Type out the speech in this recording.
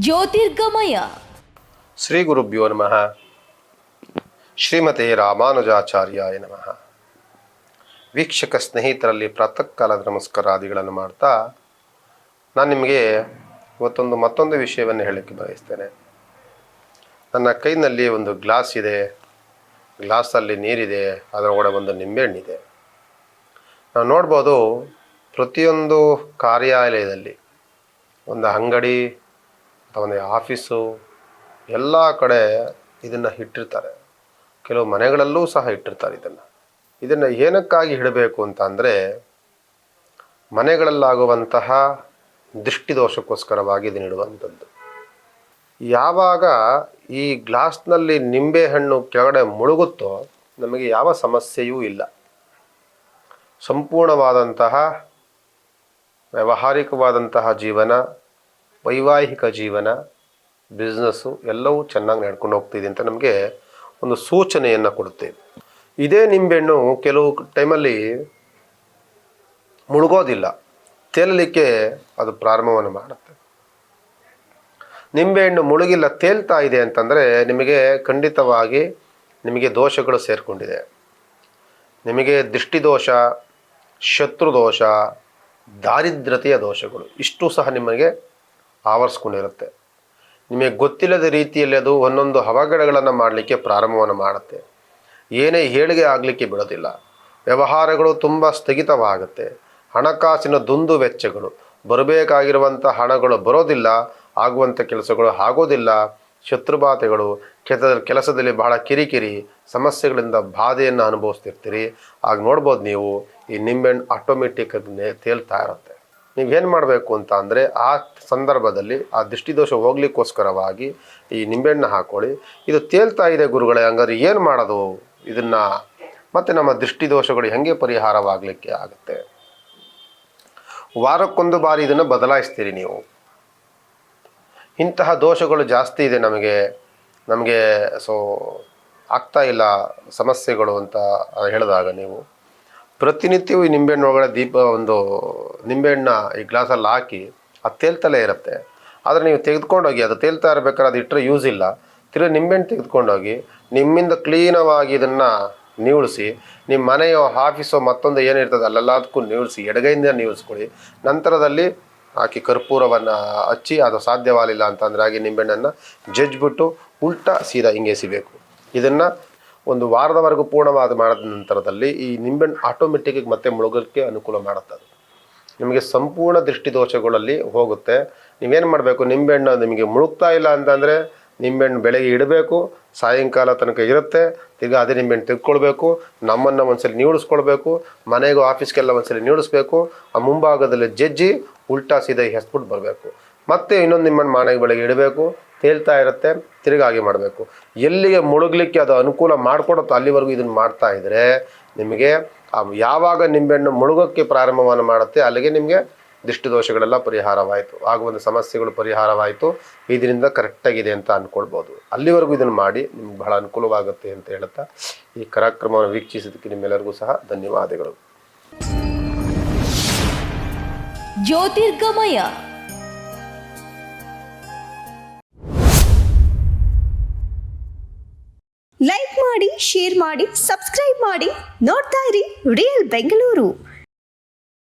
ಜ್ಯೋತಿರ್ಗಮಯ. ಶ್ರೀ ಗುರುಭ್ಯೋ ನಮಃ. ಶ್ರೀಮತೆ ರಾಮಾನುಜಾಚಾರ್ಯಾಯ ನಮಃ. ವೀಕ್ಷಕ ಸ್ನೇಹಿತರಲ್ಲಿ ಪ್ರಾತಃ ಕಾಲದ ನಮಸ್ಕಾರಾದಿಗಳನ್ನು ಮಾಡ್ತಾ ನಾನು ನಿಮಗೆ ಇವತ್ತೊಂದು ಮತ್ತೊಂದು ವಿಷಯವನ್ನು ಹೇಳಲಿಕ್ಕೆ ಬಯಸ್ತೇನೆ. ನನ್ನ ಕೈನಲ್ಲಿ ಒಂದು ಗ್ಲಾಸ್ ಇದೆ. ಗ್ಲಾಸಲ್ಲಿ ನೀರಿದೆ. ಅದರೊಳಗಡೆ ಒಂದು ನಿಂಬೆಹಣ್ಣಿದೆ. ನಾವು ನೋಡ್ಬೋದು ಪ್ರತಿಯೊಂದು ಕಾರ್ಯಾಲಯದಲ್ಲಿ ಒಂದು ಅಂಗಡಿ ಒಂದು ಆಫೀಸು, ಎಲ್ಲ ಕಡೆ ಇದನ್ನು ಇಟ್ಟಿರ್ತಾರೆ. ಕೆಲವು ಮನೆಗಳಲ್ಲೂ ಸಹ ಇಟ್ಟಿರ್ತಾರೆ ಇದನ್ನು. ಇದನ್ನು ಏನಕ್ಕಾಗಿ ಇಡಬೇಕು ಅಂತ ಅಂದರೆ, ಮನೆಗಳಲ್ಲಾಗುವಂತಹ ದೃಷ್ಟಿದೋಷಕ್ಕೋಸ್ಕರವಾಗಿ ಇದನ್ನು ಇಡುವಂಥದ್ದು. ಯಾವಾಗ ಈ ಗ್ಲಾಸ್ನಲ್ಲಿ ನಿಂಬೆಹಣ್ಣು ಕೆಳಗಡೆ ಮುಳುಗುತ್ತೋ, ನಮಗೆ ಯಾವ ಸಮಸ್ಯೆಯೂ ಇಲ್ಲ. ಸಂಪೂರ್ಣವಾದಂತಹ ವ್ಯಾವಹಾರಿಕವಾದಂತಹ ಜೀವನ ವೈವಾಹಿಕ ಜೀವನ ಬಿಸ್ನೆಸ್ಸು ಎಲ್ಲವೂ ಚೆನ್ನಾಗಿ ನಡ್ಕೊಂಡು ಹೋಗ್ತಿದೆ ಅಂತ ನಮಗೆ ಒಂದು ಸೂಚನೆಯನ್ನು ಕೊಡುತ್ತೆ. ಇದೇ ನಿಂಬೆಹಣ್ಣು ಕೆಲವು ಟೈಮಲ್ಲಿ ಮುಳುಗೋದಿಲ್ಲ. ತೇಲಲಿಕ್ಕೆ ಅದು ಪ್ರಾರಂಭವನ್ನು ಮಾಡುತ್ತೆ. ನಿಂಬೆಹಣ್ಣು ಮುಳುಗಿಲ್ಲ, ತೇಲ್ತಾ ಇದೆ ಅಂತಂದರೆ ನಿಮಗೆ ಖಂಡಿತವಾಗಿ ನಿಮಗೆ ದೋಷಗಳು ಸೇರಿಕೊಂಡಿದೆ. ನಿಮಗೆ ದೃಷ್ಟಿದೋಷ, ಶತ್ರುದೋಷ ದಾರಿದ್ರತೆಯ ದೋಷಗಳು ಇಷ್ಟು ಸಹ ನಿಮಗೆ ಆವರಿಸ್ಕೊಂಡಿರುತ್ತೆ. ನಿಮಗೆ ಗೊತ್ತಿಲ್ಲದ ರೀತಿಯಲ್ಲಿ ಅದು ಒಂದೊಂದು ಹವಗಡಗಳನ್ನು ಮಾಡಲಿಕ್ಕೆ ಪ್ರಾರಂಭವನ್ನು ಮಾಡುತ್ತೆ. ಏನೇ ಹೇಳಿಗೆ ಆಗಲಿಕ್ಕೆ ಬಿಡೋದಿಲ್ಲ. ವ್ಯವಹಾರಗಳು ತುಂಬ ಸ್ಥಗಿತವಾಗುತ್ತೆ. ಹಣಕಾಸಿನ ದುಂದು ವೆಚ್ಚಗಳು ಬರಬೇಕಾಗಿರುವಂಥ ಹಣಗಳು ಬರೋದಿಲ್ಲ, ಆಗುವಂಥ ಕೆಲಸಗಳು ಆಗೋದಿಲ್ಲ ಶತ್ರುಬಾಧೆಗಳು ಕ್ಷೇತ್ರದ ಕೆಲಸದಲ್ಲಿ ಬಹಳ ಕಿರಿಕಿರಿ, ಸಮಸ್ಯೆಗಳಿಂದ ಬಾಧೆಯನ್ನು ಅನುಭವಿಸ್ತಿರ್ತೀರಿ. ಆಗ ನೋಡ್ಬೋದು ನೀವು ಈ ನಿಂಬೆಹಣ್ಣು ಆಟೋಮೆಟಿಕ್ ತೇಲ್ತಾ ಇರುತ್ತೆ. ನೀವೇನು ಮಾಡಬೇಕು ಅಂತ ಅಂದರೆ ಆ ಸಂದರ್ಭದಲ್ಲಿ ಆ ದೃಷ್ಟಿದೋಷ ಹೋಗ್ಲಿಕ್ಕೋಸ್ಕರವಾಗಿ ಈ ನಿಂಬೆಹಣ್ಣು ಹಾಕ್ಕೊಳ್ಳಿ ಇದು ತೇಲ್ತಾ ಇದೆ ಗುರುಗಳೇ, ಹಂಗಾದ್ರೆ ಏನು ಮಾಡೋದು? ಇದನ್ನು ಮತ್ತು ನಮ್ಮ ದೃಷ್ಟಿದೋಷಗಳು ಹೆಂಗೆ ಪರಿಹಾರವಾಗಲಿಕ್ಕೆ ಆಗುತ್ತೆ? ವಾರಕ್ಕೊಂದು ಬಾರಿ ಇದನ್ನು ಬದಲಾಯಿಸ್ತೀರಿ ನೀವು. ಇಂತಹ ದೋಷಗಳು ಜಾಸ್ತಿ ಇದೆ ನಮಗೆ ನಮಗೆ ಸೊ ಆಗ್ತಾ ಇಲ್ಲ ಸಮಸ್ಯೆಗಳು ಅಂತ ಹೇಳಿದಾಗ ನೀವು. ಪ್ರತಿನಿತ್ಯವೂ ಈ ನಿಂಬೆಹಣ್ಣು ಒಳಗಡೆ ದೀಪ ಒಂದು ನಿಂಬೆಹಣ್ಣ ಈ ಗ್ಲಾಸಲ್ಲಿ ಹಾಕಿ ಅದು ತೇಲ್ತಲೇ ಇರುತ್ತೆ. ಆದರೆ ನೀವು ತೆಗೆದುಕೊಂಡೋಗಿ, ಅದು ತೇಲ್ತಾ ಇರ್ಬೇಕಾದ್ರೆ ಅದು ಇಟ್ಟರೆ ಯೂಸ್ ಇಲ್ಲ. ತಿರ್ಗಿ ನಿಂಬೆಹಣ್ಣು ತೆಗೆದುಕೊಂಡೋಗಿ, ನಿಮ್ಮಿಂದ ಕ್ಲೀನವಾಗಿ ಇದನ್ನು ನೀವುಳಿಸಿ, ನಿಮ್ಮ ಮನೆಯೋ ಆಫೀಸೋ ಮತ್ತೊಂದು ಏನಿರ್ತದೆ ಅಲ್ಲೆಲ್ಲದಕ್ಕೂ ನೀವುಳಿಸಿ, ಎಡಗೈಯಿಂದ ನೀವುಳಿಸ್ಕೊಳ್ಳಿ. ನಂತರದಲ್ಲಿ ಹಾಕಿ ಕರ್ಪೂರವನ್ನು ಹಚ್ಚಿ, ಅದು ಸಾಧ್ಯವಾಗಲಿಲ್ಲ ಅಂತಂದರೆ ಹಾಗೆ ನಿಂಬೆಹಣ್ಣನ್ನು ಜಜ್ಜಿಬಿಟ್ಟು ಉಲ್ಟಾ ಸೀದಾ ಹಿಂಗೆ ಎಸಿಬೇಕು ಇದನ್ನು ಒಂದು ವಾರದವರೆಗೂ ಪೂರ್ಣವಾದ ಮಾಡಿದ ನಂತರದಲ್ಲಿ ಈ ನಿಂಬೆಹಣ್ಣು ಆಟೋಮೆಟಿಕ್ಕಾಗಿ ಮತ್ತೆ ಮುಳುಗೋಕ್ಕೆ ಅನುಕೂಲ ಮಾಡುತ್ತೆ ನಿಮಗೆ ಸಂಪೂರ್ಣ ದೃಷ್ಟಿದೋಷಗಳಲ್ಲಿ ಹೋಗುತ್ತೆ. ನೀವೇನು ಮಾಡಬೇಕು? ನಿಂಬೆಹಣ್ಣು ನಿಮಗೆ ಮುಳುಗ್ತಾ ಇಲ್ಲ ಅಂತಂದರೆ ನಿಂಬೆಹಣ್ಣು ಬೆಳಗ್ಗೆ ಇಡಬೇಕು, ಸಾಯಂಕಾಲ ತನಕ ಇರುತ್ತೆ, ತಿರ್ಗಿ ಅದೇ ನಿಂಬೆಹಣ್ಣು ತೆಗೆದುಕೊಳ್ಬೇಕು ನಮ್ಮನ್ನು ಒಂದ್ಸಲಿ ನೀಡಿಸ್ಕೊಳ್ಬೇಕು, ಮನೆಗೂ ಆಫೀಸ್ಗೆಲ್ಲ ಒಂದ್ಸಲಿ ನೀಡಿಸ್ಬೇಕು, ಆ ಮುಂಭಾಗದಲ್ಲಿ ಜಜ್ಜಿ ಉಲ್ಟಾ ಸೀದಾ ಹೆಸ್ಬಿಟ್ಟು ಬರಬೇಕು. ಮತ್ತೆ ಇನ್ನೊಂದು ನಿಂಬೆಹಣ್ಣು ಮನೆಗೆ ಬೆಳಗ್ಗೆ ಇಡಬೇಕು ತೇಲ್ತಾ ಇರುತ್ತೆ, ತಿರುಗಾಗಿ ಮಾಡಬೇಕು. ಎಲ್ಲಿಗೆ ಮುಳುಗಲಿಕ್ಕೆ ಅದು ಅನುಕೂಲ ಮಾಡಿಕೊಡುತ್ತೋ ಅಲ್ಲಿವರೆಗೂ ಇದನ್ನು ಮಾಡ್ತಾ ಇದ್ದರೆ ನಿಮಗೆ ಯಾವಾಗ ನಿಂಬೆಹಣ್ಣು ಮುಳುಗೋಕ್ಕೆ ಪ್ರಾರಂಭವನ್ನು ಮಾಡುತ್ತೆ, ಅಲ್ಲಿಗೆ ನಿಮಗೆ ದೃಷ್ಟಿದೋಷಗಳೆಲ್ಲ ಪರಿಹಾರವಾಯಿತು. ಆಗುವಂಥ ಸಮಸ್ಯೆಗಳು ಪರಿಹಾರವಾಯಿತು. ಇದರಿಂದ ಕರೆಕ್ಟಾಗಿದೆ ಅಂತ ಅಂದ್ಕೊಳ್ಬೋದು ಅಲ್ಲಿವರೆಗೂ ಇದನ್ನು ಮಾಡಿ ನಿಮ್ಗೆ ಬಹಳ ಅನುಕೂಲವಾಗುತ್ತೆ ಅಂತ ಹೇಳ್ತಾ ಈ ಕಾರ್ಯಕ್ರಮವನ್ನು ವೀಕ್ಷಿಸಿದ್ದಕ್ಕೆ ನಿಮ್ಮೆಲ್ಲರಿಗೂ ಸಹ ಧನ್ಯವಾದಗಳು. ಜ್ಯೋತಿರ್ಗಮಯ ಲೈಕ್ ಮಾಡಿ ಶೇರ್ ಮಾಡಿ ಸಬ್ಸ್ಕ್ರೈಬ್ ಮಾಡಿ. ನೋಡ್ತಾ ಇರಿ ರಿಯಲ್ ಬೆಂಗಳೂರು